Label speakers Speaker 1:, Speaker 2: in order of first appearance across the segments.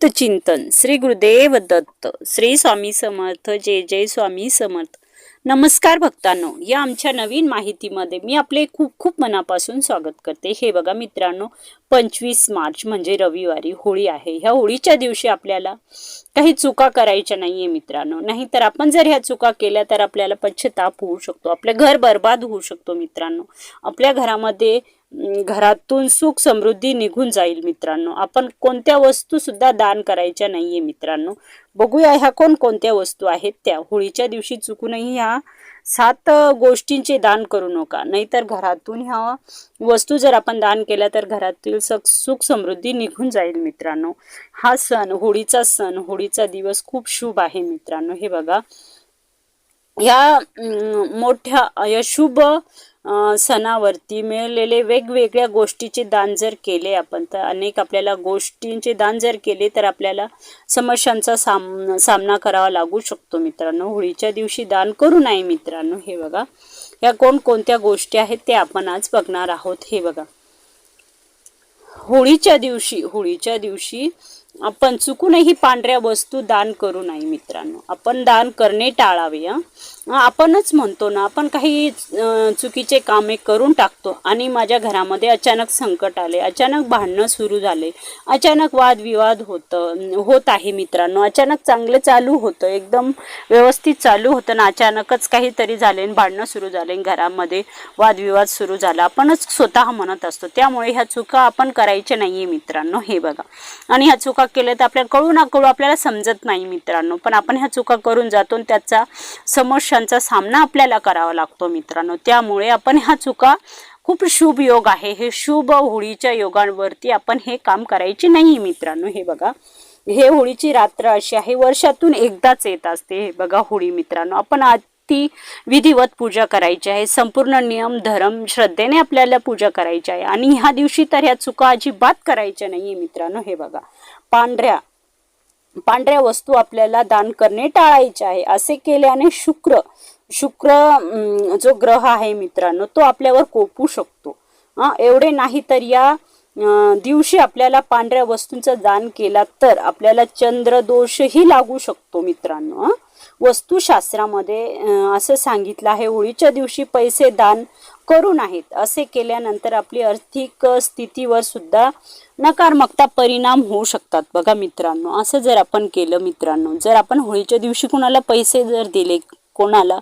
Speaker 1: अवधूत चिंतन. श्री गुरुदेव दत्त श्री स्वामी समर्थ जय जय स्वामी समर्थ. नमस्कार भक्तांनो या आमच्या नवीन माहितीमध्ये मी आपले खूप खूप मनापासून स्वागत करते. हे बघा मित्रांनो पंचवीस मार्च म्हणजे रविवारी होळी आहे. ह्या होळीच्या दिवशी आपल्याला काही चुका करायच्या नाहीये मित्रांनो. नाहीतर आपण जर ह्या चुका केल्या तर आपल्याला पश्चताप होऊ शकतो. आपलं घर बर्बाद होऊ शकतो मित्रांनो. आपल्या घरामध्ये घरातून सुख समृद्धी निघून जाईल मित्रांनो. आपण कोणत्या वस्तू सुद्धा दान करायच्या नाहीये मित्रांनो. बघूया ह्या कोण कोणत्या वस्तू आहेत त्या. होळीच्या दिवशी चुकूनही ह्या सात गोष्टींचे दान करू नका. नाहीतर घरातून ह्या वस्तू जर आपण दान केल्या तर घरातील सख सुख समृद्धी निघून जाईल मित्रांनो. हा सण होळीचा सण होळीचा दिवस खूप शुभ आहे मित्रांनो. हे बघा. या मोठ्या या शुभ सणावरती मिळालेले वेगवेगळ्या गोष्टीचे दान जर केले आपण तर अनेक आपल्याला गोष्टींचे दान जर केले तर आपल्याला समस्यांचा साम सामना करावा लागू शकतो मित्रांनो. होळीच्या दिवशी दान करू नये मित्रांनो हे बघा. या कोणकोणत्या गोष्टी आहेत ते आपण आज बघणार आहोत हे बघा. होळीच्या दिवशी होळीच्या दिवशी आपण चुकूनही पांढऱ्या वस्तू दान करू नये मित्रांनो. आपण दान करणे टाळावे आपणच म्हणतो ना आपण काही चुकीचे कामे करून टाकतो. आणि माझ्या घरामध्ये अचानक संकट आले अचानक भांडणं सुरू झाले अचानक वादविवाद होतं होत आहे मित्रांनो. अचानक चांगलं चालू होतं एकदम व्यवस्थित चालू होतं ना अचानकच काहीतरी झाले आणि भांडणं सुरू झाले आणि घरामध्ये वादविवाद सुरू झाला. आपणच स्वतः म्हणत असतो. त्यामुळे ह्या चुका आपण करायच्या आहे मित्रांनो हे बघा. आणि ह्या चुका केल्या तर आपल्याला कळू ना कळू आपल्याला समजत नाही मित्रांनो. पण आपण ह्या चुका करून जातो आणि त्याचा समस्यांचा सामना आपल्याला करावा लागतो मित्रांनो. त्यामुळे आपण ह्या चुका खूप शुभ योग आहे. हे शुभ होळीच्या योगांवरती आपण हे काम करायचे नाही मित्रांनो. हे बघा. हे होळीची रात्र अशी आहे. वर्षातून एकदाच येत असते हे बघा होळी मित्रांनो. आपण अति विधिवत पूजा करायची आहे. संपूर्ण नियम धर्म श्रद्धेने आपल्याला पूजा करायची आहे. आणि ह्या दिवशी तर ह्या चुका अजिबात करायच्या नाहीये मित्रांनो. हे बघा. पांढऱ्या पांढऱ्या वस्तू आपल्याला दान करणे टाळायचे आहे. असे केल्याने शुक्र शुक्र जो ग्रह आहे मित्रांनो तो आपल्यावर कोपू शकतो. हा एवढे नाही तर या दिवशी आपल्याला पांढऱ्या वस्तूंचा दान केला तर आपल्याला चंद्रदोषही लागू शकतो मित्रांनो हं. वस्तुशास्त्रामध्ये असं सांगितलं आहे. होळीच्या दिवशी पैसे दान करून आहेत असे केल्यानंतर आपली आर्थिक स्थितीवर सुद्धा नकारात्मकता परिणाम होऊ शकतात. बघा मित्रांनो असं जर आपण केलं मित्रांनो जर आपण होळीच्या दिवशी कुणाला पैसे जर दिले कोणाला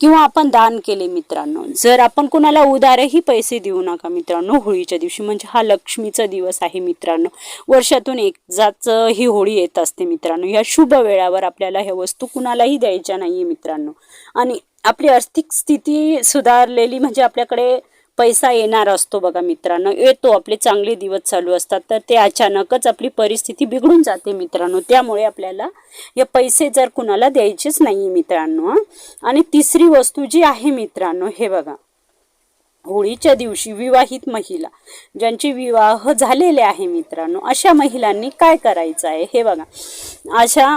Speaker 1: किंवा आपण दान केले मित्रांनो जर आपण कोणाला उदारही पैसे देऊ नका मित्रांनो होळीच्या दिवशी म्हणजे हा लक्ष्मीचा दिवस आहे मित्रांनो. वर्षातून एकदाच ही होळी येत असते मित्रांनो. या शुभ वेळावर आपल्याला ह्या वस्तू कुणालाही द्यायच्या नाही मित्रांनो. आणि आपली आर्थिक स्थिती सुधारलेली म्हणजे आपल्याकडे पैसा येणार असतो बघा मित्रांनो. येतो आपले चांगले दिवस चालू असतात. तर ते अचानकच आपली परिस्थिती बिघडून जाते मित्रांनो. त्यामुळे आपल्याला हे पैसे जर कुणाला द्यायचेच नाही मित्रांनो आणि तिसरी वस्तू जी आहे मित्रांनो हे बघा. होळीच्या दिवशी विवाहित महिला ज्यांचे विवाह झालेले आहे मित्रांनो अशा महिलांनी काय करायचं आहे? हे बघा. अशा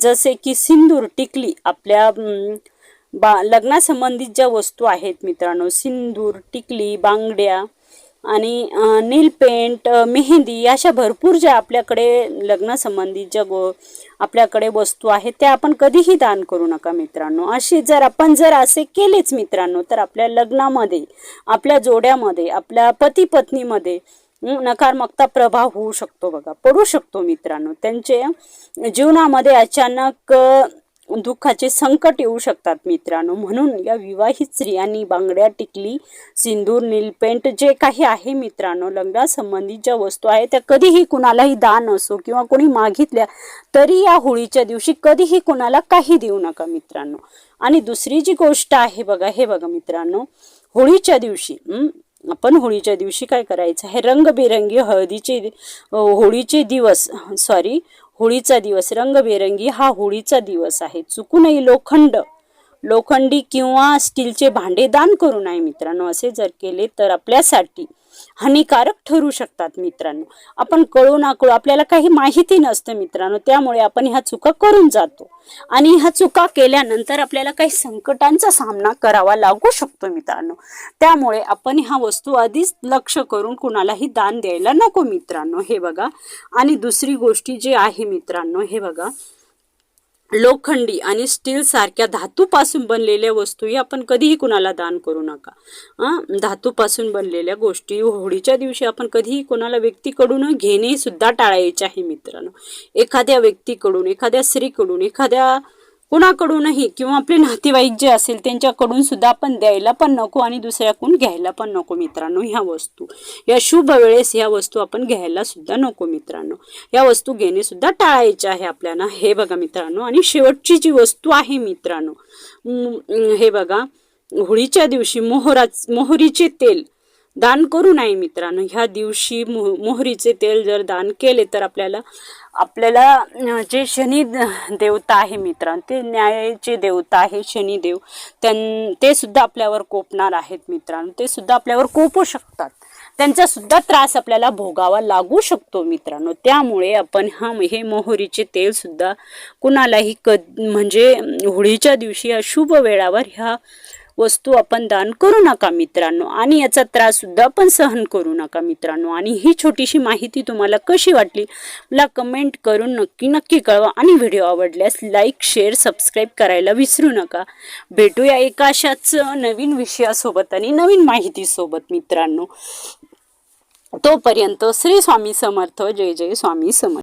Speaker 1: जसे की सिंदूर टिकली आपल्या बा लग्नासंबंधित ज्या वस्तू आहेत मित्रांनो सिंदूर टिकली बांगड्या आणि नील पेंट मेहंदी अशा भरपूर ज्या आपल्याकडे लग्नासंबंधित ज्या गो आपल्याकडे वस्तू आहेत त्या आपण कधीही दान करू नका मित्रांनो. अशी जर आपण जर असे केलेच मित्रांनो तर आपल्या लग्नामध्ये आपल्या जोड्यामध्ये आपल्या पती पत्नीमध्ये नकारात्मकता प्रभाव होऊ शकतो बघा पडू शकतो मित्रांनो. त्यांचे जीवनामध्ये अचानक दुःखाचे संकट येऊ शकतात मित्रांनो. म्हणून या विवाहित स्त्रियांनी बांगड्या टिकली सिंदूर नीलपेंट जे काही आहे मित्रांनो लग्नासंबंधित ज्या वस्तू आहेत त्या कधीही कुणालाही दान असो किंवा कोणी मागितल्या तरी या होळीच्या दिवशी कधीही कुणाला काही देऊ नका मित्रांनो. आणि दुसरी जी गोष्ट आहे बघा हे बघा मित्रांनो होळीच्या दिवशी आपण होळीच्या दिवशी काय करायचं आहे? रंगबेरंगी हळदीचे होळीचे दिवस सॉरी होळीचा दिवस. रंगबेरंगी हा होळीचा दिवस आहे. चुकूनही लोखंड लोखंडी किंवा स्टीलचे भांडे दान करू नये मित्रांनो. असे जर केले तर आपल्यासाठी हानिकारक ठरू शकतात मित्रांनो. आपण कळू ना कळू आपल्याला काही माहिती नसतं मित्रांनो त्यामुळे आपण ह्या चुका करून जातो. आणि ह्या चुका केल्यानंतर आपल्याला काही संकटांचा सामना करावा लागू शकतो मित्रांनो. त्यामुळे आपण ह्या वस्तू आधीच लक्ष करून कुणालाही दान द्यायला नको मित्रांनो हे बघा. आणि दुसरी गोष्टी जी आहे मित्रांनो हे बघा. लोखंडी आणि स्टील सारख्या धातूपासून बनलेल्या वस्तूही आपण कधीही कुणाला दान करू नका. धातूपासून बनलेल्या गोष्टी होळीच्या दिवशी आपण कधीही कोणाला व्यक्तीकडून घेणे सुद्धा टाळायचे आहे मित्रांनो. एखाद्या व्यक्तीकडून एखाद्या स्त्रीकडून एखाद्या कुणाकडूनही किंवा आपले नातेवाईक जे असेल त्यांच्याकडून सुद्धा आपण द्यायला पण नको आणि दुसऱ्याकडून घ्यायला पण नको मित्रांनो ह्या वस्तू. या शुभ वेळेस ह्या वस्तू आपण घ्यायला सुद्धा नको मित्रांनो. या वस्तू घेणे सुद्धा टाळायचे आहे आपल्याला. हे बघा मित्रांनो आणि शेवटची जी वस्तू आहे मित्रांनो हे बघा होळीच्या दिवशी मोहराच मोहरीचे तेल दान करू नये मित्रांनो. ह्या दिवशी मोह मोहरीचे तेल जर दान केले तर आपल्याला आपल्याला जे शनी देवता आहे मित्रांनो ते न्यायाचे देवता आहे शनिदेव त्यां ते सुद्धा आपल्यावर कोपणार आहेत मित्रांनो. ते सुद्धा आपल्यावर कोपू शकतात. त्यांचा सुद्धा त्रास आपल्याला भोगावा लागू शकतो मित्रांनो. त्यामुळे आपण हा हे मोहरीचे तेल सुद्धा कुणालाही क म्हणजे होळीच्या दिवशी या शुभ वेळावर ह्या वस्तू आपण दान करू नका मित्रांनो आणि याचा त्रास सुद्धा आपण सहन करू नका मित्रांनो. आणि ही छोटीशी माहिती तुम्हाला कशी वाटली? मला कमेंट करून नक्की नक्की कळवा आणि व्हिडिओ आवडल्यास लाईक शेअर सबस्क्राईब करायला विसरू नका. भेटूया एका अशाच नवीन विषयासोबत आणि नवीन माहितीसोबत मित्रांनो. तोपर्यंत श्री स्वामी समर्थ. जय जय स्वामी समर्थ.